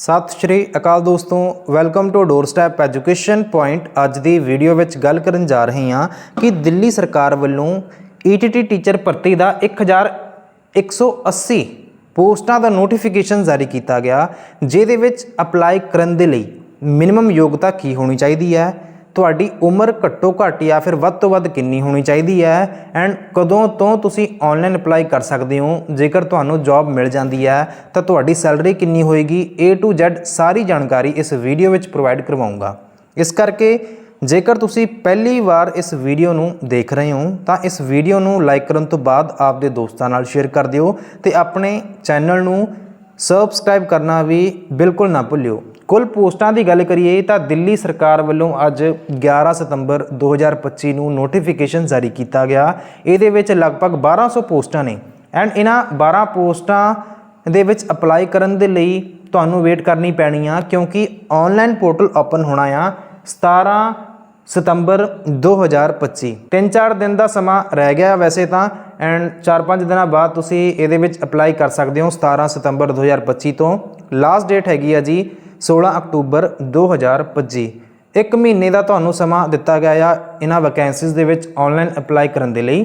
ਸਤਿ ਸ਼੍ਰੀ ਅਕਾਲ ਦੋਸਤੋ welcome to door step education point ਅੱਜ ਦੀ ਵੀਡੀਓ ਵਿੱਚ ਗੱਲ ਕਰਨ ਜਾ ਰਹੇ ਹਾਂ ਕਿ ਦਿੱਲੀ ਸਰਕਾਰ ਵੱਲੋਂ ਈਟੀਟੀ ਟੀਚਰ ਭਰਤੀ ਦਾ 1180 ਪੋਸਟਾਂ ਦਾ ਨੋਟੀਫਿਕੇਸ਼ਨ ਜਾਰੀ ਕੀਤਾ ਗਿਆ, ਜਿਹਦੇ ਵਿੱਚ ਅਪਲਾਈ ਕਰਨ ਦੇ ਲਈ ਮਿਨੀਮਮ ਯੋਗਤਾ ਕੀ ਹੋਣੀ ਚਾਹੀਦੀ ਹੈ? ਤੁਹਾਡੀ ਉਮਰ ਘੱਟੋ ਘੱਟ ਜਾਂ ਫਿਰ ਵੱਧ ਤੋਂ ਵੱਧ ਕਿੰਨੀ ਹੋਣੀ ਚਾਹੀਦੀ ਹੈ? ਐਂਡ ਕਦੋਂ ਤੋਂ ਤੁਸੀਂ ਆਨਲਾਈਨ ਅਪਲਾਈ ਕਰ ਸਕਦੇ ਹੋ? ਜੇਕਰ ਤੁਹਾਨੂੰ ਜੌਬ ਮਿਲ ਜਾਂਦੀ ਹੈ, ਤਾਂ ਤੁਹਾਡੀ ਸੈਲਰੀ ਕਿੰਨੀ ਹੋਏਗੀ? A to Z ਸਾਰੀ ਜਾਣਕਾਰੀ ਇਸ ਵੀਡੀਓ ਵਿੱਚ ਪ੍ਰੋਵਾਈਡ ਕਰਵਾਉਂਗਾ। ਇਸ ਕਰਕੇ ਜੇਕਰ ਤੁਸੀਂ ਪਹਿਲੀ ਵਾਰ ਇਸ ਵੀਡੀਓ ਨੂੰ ਦੇਖ ਰਹੇ ਹੋ, ਤਾਂ ਇਸ ਵੀਡੀਓ ਨੂੰ ਲਾਈਕ ਕਰਨ ਤੋਂ ਬਾਅਦ ਆਪਦੇ ਦੋਸਤਾਂ ਨਾਲ ਸ਼ੇਅਰ ਕਰ ਦਿਓ ਤੇ ਆਪਣੇ ਚੈਨਲ ਨੂੰ ਸਬਸਕ੍ਰਾਈਬ ਕਰਨਾ ਵੀ ਬਿਲਕੁਲ ਨਾ ਭੁੱਲਿਓ। ਕੁੱਲ ਪੋਸਟਾਂ ਦੀ ਗੱਲ ਕਰੀਏ ਤਾਂ ਦਿੱਲੀ ਸਰਕਾਰ ਵੱਲੋਂ ਅੱਜ 11 ਸਤੰਬਰ 2025 ਨੂੰ ਨੋਟੀਫਿਕੇਸ਼ਨ ਜਾਰੀ ਕੀਤਾ ਗਿਆ। ਇਹਦੇ ਵਿੱਚ ਲਗਭਗ 1200 ਪੋਸਟਾਂ ਨੇ। ਐਂਡ ਇਹਨਾਂ 12 ਪੋਸਟਾਂ ਦੇ ਵਿੱਚ ਅਪਲਾਈ ਕਰਨ ਦੇ ਲਈ ਤੁਹਾਨੂੰ ਵੇਟ ਕਰਨੀ ਪੈਣੀ ਆ, ਕਿਉਂਕਿ ਆਨਲਾਈਨ ਪੋਰਟਲ ਓਪਨ ਹੋਣਾ ਆ 17 ਸਤੰਬਰ 2025 3-4 ਦਿਨ ਦਾ ਸਮਾਂ ਰਹਿ ਗਿਆ ਵੈਸੇ ਤਾਂ ਐਂਡ 4-5 ਦਿਨਾਂ ਬਾਅਦ ਤੁਸੀਂ ਇਹਦੇ ਵਿੱਚ ਅਪਲਾਈ ਕਰ ਸਕਦੇ ਹੋ 17 ਸਤੰਬਰ 2025 ਤੋਂ। ਲਾਸਟ ਡੇਟ ਹੈਗੀ ਆ ਜੀ 16 ਅਕਤੂਬਰ 2025 ਇੱਕ ਮਹੀਨੇ ਦਾ ਤੁਹਾਨੂੰ ਸਮਾਂ ਦਿੱਤਾ ਗਿਆ ਆ ਇਹਨਾਂ ਵੈਕੈਂਸੀਜ਼ ਦੇ ਵਿੱਚ ਆਨਲਾਈਨ ਅਪਲਾਈ ਕਰਨ ਦੇ ਲਈ।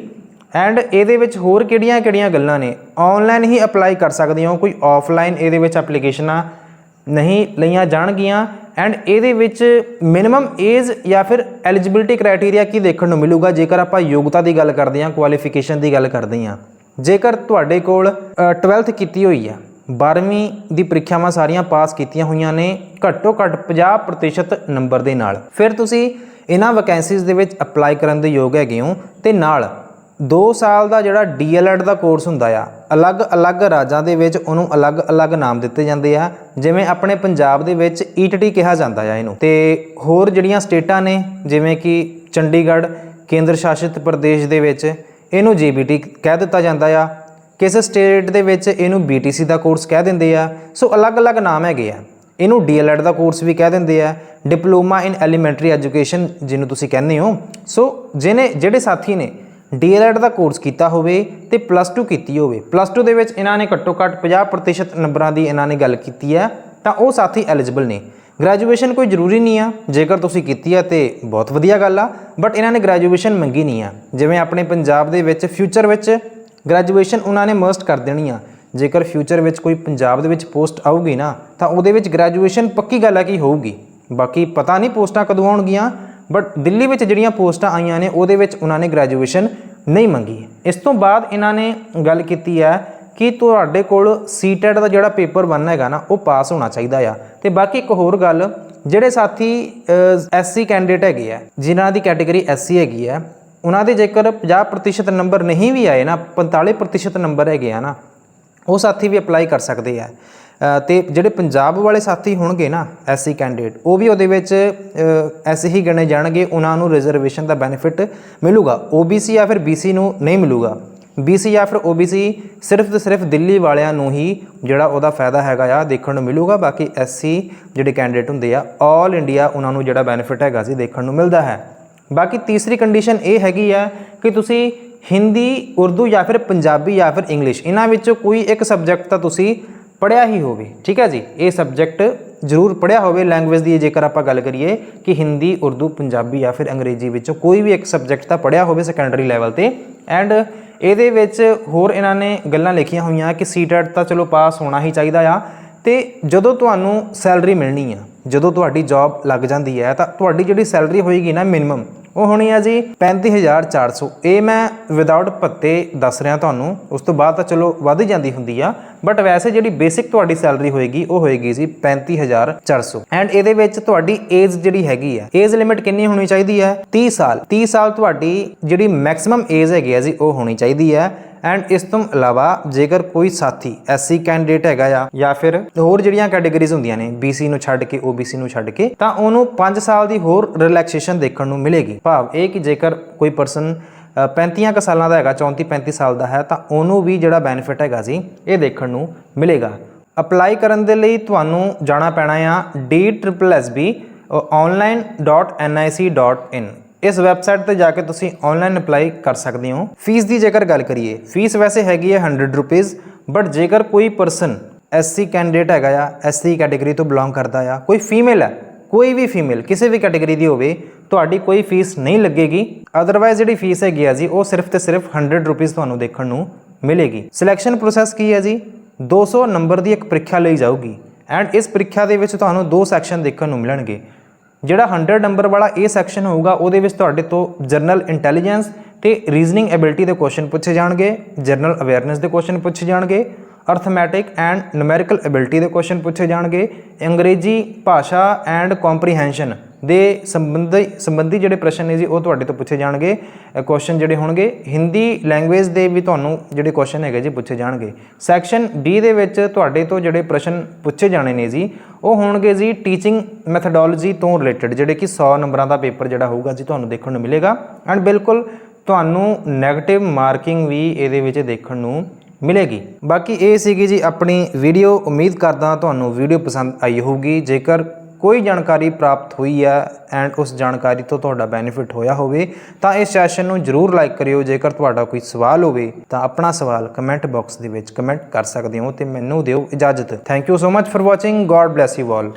ਐਂਡ ਇਹਦੇ ਵਿੱਚ ਹੋਰ ਕਿਹੜੀਆਂ-ਕਿਹੜੀਆਂ ਗੱਲਾਂ ਨੇ? ਆਨਲਾਈਨ ਹੀ ਅਪਲਾਈ ਕਰ ਸਕਦੇ ਹੋ ਕੋਈ ਆਫਲਾਈਨ ਇਹਦੇ ਵਿੱਚ ਐਪਲੀਕੇਸ਼ਨਾਂ ਨਹੀਂ ਲਈਆਂ ਜਾਣਗੀਆਂ। ਐਂਡ ਇਹਦੇ ਵਿੱਚ ਮਿਨੀਮਮ ਏਜ ਜਾਂ ਫਿਰ ਐਲੀਜੀਬਿਲਟੀ ਕ੍ਰਾਈਟੇਰੀਆ ਕੀ ਦੇਖਣ ਨੂੰ ਮਿਲੂਗਾ? ਜੇਕਰ ਆਪਾਂ ਯੋਗਤਾ ਦੀ ਗੱਲ ਕਰਦੇ ਹਾਂ ਕੁਆਲੀਫਿਕੇਸ਼ਨ ਦੀ ਗੱਲ ਕਰਦੇ ਹਾਂ। ਜੇਕਰ ਤੁਹਾਡੇ ਕੋਲ ਅ, 12th ਕੀਤੀ ਹੋਈ ਆ 12ਵੀਂ ਦੀ ਪ੍ਰੀਖਿਆਵਾਂ ਸਾਰੀਆਂ ਪਾਸ ਕੀਤੀਆਂ ਹੋਈਆਂ ਨੇ, ਘੱਟੋ ਘੱਟ 50% ਨੰਬਰ ਦੇ ਨਾਲ। ਫਿਰ ਤੁਸੀਂ ਇਹਨਾਂ ਵੈਕੈਂਸੀਜ਼ ਦੇ ਵਿੱਚ ਅਪਲਾਈ ਕਰਨ ਦੇ ਯੋਗ ਹੈਗੇ ਹੋ ਤੇ ਨਾਲ 2 ਸਾਲ ਦਾ ਜਿਹੜਾ ਡੀਐਲਐਡ ਦਾ ਕੋਰਸ ਹੁੰਦਾ ਆ ਅਲੱਗ-ਅਲੱਗ ਰਾਜਾਂ ਦੇ ਵਿੱਚ ਉਹਨੂੰ ਅਲੱਗ-ਅਲੱਗ ਨਾਮ ਦਿੱਤੇ ਜਾਂਦੇ ਆ, ਜਿਵੇਂ ਆਪਣੇ ਪੰਜਾਬ ਦੇ ਵਿੱਚ ਈਟੀਟੀ ਕਿਹਾ ਜਾਂਦਾ ਆ ਇਹਨੂੰ। ਤੇ ਹੋਰ ਜਿਹੜੀਆਂ ਸਟੇਟਾਂ ਨੇ, ਜਿਵੇਂ ਕਿ ਚੰਡੀਗੜ੍ਹ, ਕੇਂਦਰ ਸ਼ਾਸਿਤ ਪ੍ਰਦੇਸ਼ ਦੇ ਵਿੱਚ, ਇਹਨੂੰ ਜੀਬੀਟੀ ਕਹਿ ਦਿੱਤਾ ਜਾਂਦਾ ਆ। ਕਿਸ ਸਟੇਟ ਦੇ ਵਿੱਚ ਇਹਨੂੰ ਬੀਟੀਸੀ ਦਾ ਕੋਰਸ ਕਹਿ ਦਿੰਦੇ ਆ? ਸੋ ਅਲੱਗ-ਅਲੱਗ ਨਾਮ ਹੈਗੇ ਆ। ਇਹਨੂੰ ਡੀਐਲਐਡ ਦਾ ਕੋਰਸ ਵੀ ਕਹਿ ਦਿੰਦੇ ਆ। ਡਿਪਲੋਮਾ ਇਨ ਐਲੀਮੈਂਟਰੀ ਐਜੂਕੇਸ਼ਨ ਜਿਹਨੂੰ ਤੁਸੀਂ ਕਹਿੰਦੇ ਹੋ। ਸੋ ਜਿਹਨੇ, ਜਿਹੜੇ ਸਾਥੀ ਨੇ ਡੀਐਲਐਡ ਦਾ ਕੋਰਸ ਕੀਤਾ ਹੋਵੇ ਤੇ ਪਲੱਸ 2 ਕੀਤੀ ਹੋਵੇ ਪਲੱਸ 2 ਦੇ ਵਿੱਚ ਇਹਨਾਂ ਨੇ ਘੱਟੋ ਘੱਟ 50% ਨੰਬਰਾਂ ਦੀ ਇਹਨਾਂ ਨੇ ਗੱਲ ਕੀਤੀ ਹੈ ਤਾਂ ਉਹ ਸਾਥੀ ਐਲੀਜੀਬਲ ਨੇ। ਗ੍ਰੈਜੂਏਸ਼ਨ ਕੋਈ ਜ਼ਰੂਰੀ ਨਹੀਂ ਆ। ਜੇਕਰ ਤੁਸੀਂ ਕੀਤੀ ਆ ਤੇ ਬਹੁਤ ਵਧੀਆ ਗੱਲ ਆ ਬਟ ਇਹਨਾਂ ਨੇ ਗ੍ਰੈਜੂਏਸ਼ਨ ਮੰਗੀ ਨਹੀਂ ਆ। ਜਿਵੇਂ ਆਪਣੇ ਪੰਜਾਬ ਦੇ ਵਿੱਚ ਫਿਊਚਰ ਵਿੱਚ ਗ੍ਰੈਜੂਏਸ਼ਨ ਉਹਨਾਂ ਨੇ ਮਸਟ ਕਰ ਦੇਣੀ ਆ। ਜੇਕਰ ਫਿਊਚਰ ਵਿੱਚ ਕੋਈ ਪੰਜਾਬ ਦੇ ਵਿੱਚ ਪੋਸਟ ਆਊਗੀ ਨਾ, ਤਾਂ ਉਹਦੇ ਵਿੱਚ ਗ੍ਰੈਜੂਏਸ਼ਨ ਪੱਕੀ ਗੱਲ ਹੈ ਕਿ ਹੋਊਗੀ। ਬਾਕੀ ਪਤਾ ਨਹੀਂ ਪੋਸਟਾਂ ਕਦੋਂ ਆਉਣਗੀਆਂ ਬਟ ਦਿੱਲੀ ਵਿੱਚ ਜਿਹੜੀਆਂ ਪੋਸਟਾਂ ਆਈਆਂ ਨੇ, ਉਹਦੇ ਵਿੱਚ ਉਹਨਾਂ ਨੇ ਗ੍ਰੈਜੂਏਸ਼ਨ ਨਹੀਂ ਮੰਗੀ। ਇਸ ਤੋਂ ਬਾਅਦ ਇਹਨਾਂ ਨੇ ਗੱਲ ਕੀਤੀ ਹੈ ਕਿ ਤੁਹਾਡੇ ਕੋਲ ਸੀਟੈਟ ਦਾ ਜਿਹੜਾ ਪੇਪਰ ਬਣਨਾ ਹੈਗਾ ਨਾ, ਉਹ ਪਾਸ ਹੋਣਾ ਚਾਹੀਦਾ ਆ। ਤੇ ਬਾਕੀ ਇੱਕ ਹੋਰ ਗੱਲ, ਜਿਹੜੇ ਸਾਥੀ ਐਸਸੀ ਕੈਂਡੀਡੇਟ ਹੈਗੇ ਆ, ਜਿਨ੍ਹਾਂ ਦੀ ਕੈਟਾਗਰੀ ਐਸਸੀ ਹੈਗੀ ਆ ਉਹਨਾਂ ਦੇ ਜੇਕਰ 50% ਨੰਬਰ ਨਹੀਂ ਵੀ ਆਏ ਨਾ 45% ਨੰਬਰ ਹੈਗੇ ਆ ਨਾ ਉਹ ਸਾਥੀ ਵੀ ਅਪਲਾਈ ਕਰ ਸਕਦੇ ਆ। ਅ, ਤੇ ਜਿਹੜੇ ਪੰਜਾਬ ਵਾਲੇ ਸਾਥੀ ਹੋਣਗੇ ਨਾ ਐਸਸੀ ਕੈਂਡੀਡੇਟ ਉਹ ਵੀ ਉਹਦੇ ਵਿੱਚ ਐਸੇ ਹੀ ਗਣੇ ਜਾਣਗੇ ਉਹਨਾਂ ਨੂੰ ਰਿਜ਼ਰਵੇਸ਼ਨ ਦਾ ਬੈਨੀਫਿਟ ਮਿਲੂਗਾ। OBC ਜਾਂ ਫਿਰ BC ਨੂੰ ਨਹੀਂ ਮਿਲੂਗਾ। BC ਜਾਂ ਫਿਰ OBC ਸਿਰਫ ਤੇ ਸਿਰਫ ਦਿੱਲੀ ਵਾਲਿਆਂ ਨੂੰ ਹੀ ਜਿਹੜਾ ਉਹਦਾ ਫਾਇਦਾ ਹੈਗਾ ਆ ਦੇਖਣ ਨੂੰ ਮਿਲੂਗਾ। ਬਾਕੀ SC ਜਿਹੜੇ ਕੈਂਡੀਡੇਟ ਹੁੰਦੇ ਆ 올 ਇੰਡੀਆ ਉਹਨਾਂ ਨੂੰ ਜਿਹੜਾ ਬੈਨੀਫਿਟ ਹੈਗਾ ਸੀ ਦੇਖਣ ਨੂੰ ਮਿਲਦਾ ਹੈ। ਬਾਕੀ ਤੀਸਰੀ ਕੰਡੀਸ਼ਨ ਇਹ ਹੈਗੀ ਆ ਕਿ ਤੁਸੀਂ ਹਿੰਦੀ, ਉਰਦੂ ਜਾਂ ਫਿਰ ਪੰਜਾਬੀ ਜਾਂ ਫਿਰ ਇੰਗਲਿਸ਼ ਇਹਨਾਂ ਵਿੱਚੋਂ ਕੋਈ ਇੱਕ ਸਬਜੈਕਟ ਤਾਂ ਤੁਸੀਂ ਪੜਿਆ ਹੀ ਹੋਵੇ, ਠੀਕ ਹੈ ਜੀ? ਇਹ ਸਬਜੈਕਟ ਜ਼ਰੂਰ ਪੜਿਆ ਹੋਵੇ ਲੈਂਗੁਏਜ ਦੀ, ਜੇਕਰ ਆਪਾਂ ਗੱਲ ਕਰੀਏ ਕਿ ਹਿੰਦੀ, ਉਰਦੂ, ਪੰਜਾਬੀ ਜਾਂ ਫਿਰ ਅੰਗਰੇਜ਼ੀ ਵਿੱਚੋਂ ਕੋਈ ਵੀ ਇੱਕ ਸਬਜੈਕਟ ਤਾਂ ਪੜਿਆ ਹੋਵੇ ਸੈਕੰਡਰੀ ਲੈਵਲ ਤੇ ਐਂਡ ਇਹਦੇ ਵਿੱਚ ਹੋਰ ਇਹਨਾਂ ਨੇ ਗੱਲਾਂ ਲਿਖੀਆਂ ਹੋਈਆਂ ਕਿ ਸੀਟੈਟ ਤਾਂ ਚਲੋ ਪਾਸ ਹੋਣਾ ਹੀ ਚਾਹੀਦਾ ਆ, ਤੇ ਜਦੋਂ ਤੁਹਾਨੂੰ ਸੈਲਰੀ ਮਿਲਣੀ ਆ ਜਦੋਂ ਤੁਹਾਡੀ ਜੌਬ ਲੱਗ ਜਾਂਦੀ ਹੈ ਤਾਂ ਤੁਹਾਡੀ ਜਿਹੜੀ ਸੈਲਰੀ ਹੋਏਗੀ ਨਾ ਮਿਨੀਮਮ ਉਹ ਹੋਣੀ ਆ ਜੀ 35400 ਇਹ ਮੈਂ ਵਿਦਆਊਟ ਭੱਤੇ ਦੱਸ ਰਿਹਾ ਤੁਹਾਨੂੰ। ਉਸ ਤੋਂ ਬਾਅਦ ਤਾਂ ਚਲੋ ਵੱਧ ਜਾਂਦੀ ਹੁੰਦੀ ਆ ਬਟ ਵੈਸੇ ਜਿਹੜੀ ਬੇਸਿਕ ਤੁਹਾਡੀ ਸੈਲਰੀ ਹੋਏਗੀ, ਉਹ ਹੋਏਗੀ ਜੀ 35400 ਐਂਡ ਇਹਦੇ ਵਿੱਚ ਤੁਹਾਡੀ ਏਜ ਜਿਹੜੀ ਹੈਗੀ ਆ ਏਜ ਲਿਮਿਟ ਕਿੰਨੀ ਹੋਣੀ ਚਾਹੀਦੀ ਹੈ? 30 ਸਾਲ। 30 ਸਾਲ ਤੁਹਾਡੀ ਜਿਹੜੀ ਮੈਕਸਿਮਮ ਏਜ ਹੈਗੀ ਆ ਜੀ, ਉਹ ਹੋਣੀ ਚਾਹੀਦੀ ਹੈ। ਐਂਡ ਇਸ ਤੋਂ ਇਲਾਵਾ ਜੇਕਰ ਕੋਈ ਸਾਥੀ ਐਸਸੀ ਕੈਂਡੀਡੇਟ ਹੈਗਾ ਆ ਜਾਂ ਫਿਰ ਹੋਰ ਜਿਹੜੀਆਂ ਕੈਟਾਗਰੀਜ਼ ਹੁੰਦੀਆਂ ਨੇ BC ਨੂੰ ਛੱਡ ਕੇ OBC ਨੂੰ ਛੱਡ ਕੇ, ਤਾਂ ਉਹਨੂੰ 5 ਸਾਲ ਦੀ ਹੋਰ ਰਿਲੈਕਸੇਸ਼ਨ ਦੇਖਣ ਨੂੰ ਮਿਲੇਗੀ। ਭਾਵ ਇਹ ਕਿ ਜੇਕਰ ਕੋਈ ਪਰਸਨ 35 ਕ ਸਾਲਾਂ ਦਾ ਹੈਗਾ 34 35 ਸਾਲ ਦਾ ਹੈ, ਤਾਂ ਉਹਨੂੰ ਵੀ ਜਿਹੜਾ ਬੈਨੀਫਿਟ ਹੈਗਾ ਸੀ ਇਹ ਦੇਖਣ ਨੂੰ ਮਿਲੇਗਾ। ਅਪਲਾਈ ਕਰਨ ਦੇ ਲਈ ਤੁਹਾਨੂੰ ਜਾਣਾ ਪੈਣਾ ਆ DSSB online.nic.in ਇਸ ਵੈਬਸਾਈਟ ਤੇ ਜਾ ਕੇ ਤੁਸੀਂ ਆਨਲਾਈਨ ਅਪਲਾਈ ਕਰ ਸਕਦੇ ਹੋ। ਫੀਸ ਦੀ ਜੇਕਰ ਗੱਲ ਕਰੀਏ ਫੀਸ ਵੈਸੇ ਹੈਗੀ ਹੈ 100 ਰੁਪਏ ਬਟ ਜੇਕਰ ਕੋਈ ਪਰਸਨ ਐਸਸੀ ਕੈਂਡੀਡੇਟ ਹੈਗਾ ਆ ਐਸਸੀ ਕੈਟਾਗਰੀ ਤੋਂ ਬਿਲੋਂਗ ਕਰਦਾ ਆ ਕੋਈ ਫੀਮੇਲ ਹੈ, ਕੋਈ ਵੀ ਫੀਮੇਲ ਕਿਸੇ ਵੀ ਕੈਟਾਗਰੀ ਦੀ ਹੋਵੇ, ਤੁਹਾਡੀ ਕੋਈ ਫੀਸ ਨਹੀਂ ਲੱਗੇਗੀ। ਅਦਰਵਾਈਜ਼ ਜਿਹੜੀ ਫੀਸ ਹੈਗੀ ਆ ਜੀ, ਉਹ ਸਿਰਫ ਤੇ ਸਿਰਫ 100 ਰੁਪਏ ਤੁਹਾਨੂੰ ਦੇਖਣ ਨੂੰ ਮਿਲੇਗੀ। ਸਿਲੈਕਸ਼ਨ ਪ੍ਰੋਸੈਸ ਕੀ ਹੈ ਜੀ? 200 ਨੰਬਰ ਦੀ ਇੱਕ ਪ੍ਰੀਖਿਆ ਲਈ ਜਾਊਗੀ ਐਂਡ ਇਸ ਪ੍ਰੀਖਿਆ ਦੇ ਵਿੱਚ ਤੁਹਾਨੂੰ ਦੋ ਸੈਕਸ਼ਨ ਦੇਖਣ ਨੂੰ ਮਿਲਣਗੇ। ਜਿਹੜਾ 100 ਨੰਬਰ ਵਾਲਾ ਇਹ ਸੈਕਸ਼ਨ ਹੋਊਗਾ, ਉਹਦੇ ਵਿੱਚ ਤੁਹਾਡੇ ਤੋਂ ਜਨਰਲ ਇੰਟੈਲੀਜੈਂਸ ਤੇ ਰੀਜ਼ਨਿੰਗ ਐਬਿਲਿਟੀ ਦੇ ਕੁਐਸਚਨ ਪੁੱਛੇ ਜਾਣਗੇ ਜਨਰਲ ਅਵੇਅਰਨੈਸ ਦੇ ਕੁਐਸਚਨ ਪੁੱਛੇ ਜਾਣਗੇ ਅਰਥਮੈਟਿਕ ਐਂਡ ਨਿਊਮੈਰੀਕਲ ਐਬਿਲਿਟੀ ਦੇ ਕੁਐਸਚਨ ਪੁੱਛੇ ਜਾਣਗੇ, ਅੰਗਰੇਜ਼ੀ ਭਾਸ਼ਾ ਐਂਡ ਕੰਪਰੀਹੈਂਸ਼ਨ ਦੇ ਸੰਬੰਧੀ ਸੰਬੰਧੀ ਜਿਹੜੇ ਪ੍ਰਸ਼ਨ ਨੇ ਜੀ, ਉਹ ਤੁਹਾਡੇ ਤੋਂ ਪੁੱਛੇ ਜਾਣਗੇ ਕੁਐਸਚਨ ਜਿਹੜੇ ਹੋਣਗੇ, ਹਿੰਦੀ ਲੈਂਗੁਏਜ ਦੇ ਵੀ ਤੁਹਾਨੂੰ ਜਿਹੜੇ ਕੁਐਸਚਨ ਹੈਗੇ ਜੀ, ਪੁੱਛੇ ਜਾਣਗੇ। ਸੈਕਸ਼ਨ ਡੀ ਦੇ ਵਿੱਚ ਤੁਹਾਡੇ ਤੋਂ ਜਿਹੜੇ ਪ੍ਰਸ਼ਨ ਪੁੱਛੇ ਜਾਣੇ ਨੇ ਜੀ ਉਹ ਹੋਣਗੇ ਜੀ ਟੀਚਿੰਗ ਮੈਥਡੋਲੋਜੀ ਤੋਂ ਰਿਲੇਟਡ ਜਿਹੜੇ ਕਿ 100 ਨੰਬਰਾਂ ਦਾ ਪੇਪਰ ਜਿਹੜਾ ਹੋਊਗਾ ਜੀ ਤੁਹਾਨੂੰ ਦੇਖਣ ਨੂੰ ਮਿਲੇਗਾ। ਐਂਡ ਬਿਲਕੁਲ ਤੁਹਾਨੂੰ 네ਗੇਟਿਵ ਮਾਰਕਿੰਗ ਵੀ ਇਹਦੇ ਵਿੱਚ ਦੇਖਣ ਨੂੰ ਮਿਲੇਗੀ। ਬਾਕੀ ਇਹ ਸੀਗੀ ਜੀ ਆਪਣੀ ਵੀਡੀਓ ਉਮੀਦ ਕਰਦਾ ਤੁਹਾਨੂੰ ਵੀਡੀਓ ਪਸੰਦ ਆਈ ਹੋਊਗੀ। ਜੇਕਰ ਕੋਈ ਜਾਣਕਾਰੀ ਪ੍ਰਾਪਤ ਹੋਈ ਹੈ ਐਂਡ ਉਸ ਜਾਣਕਾਰੀ ਤੋਂ ਤੁਹਾਡਾ ਬੈਨੀਫਿਟ ਹੋਇਆ ਹੋਵੇ, ਤਾਂ ਇਸ ਸੈਸ਼ਨ ਨੂੰ ਜਰੂਰ ਲਾਈਕ ਕਰਿਓ। ਜੇਕਰ ਤੁਹਾਡਾ ਕੋਈ ਸਵਾਲ ਹੋਵੇ, ਤਾਂ ਆਪਣਾ ਸਵਾਲ ਕਮੈਂਟ ਬਾਕਸ ਦੇ ਵਿੱਚ ਕਮੈਂਟ ਕਰ ਸਕਦੇ ਹੋ ਤੇ ਮੈਨੂੰ ਦਿਓ ਇਜਾਜ਼ਤ। Thank you so much for watching God bless you all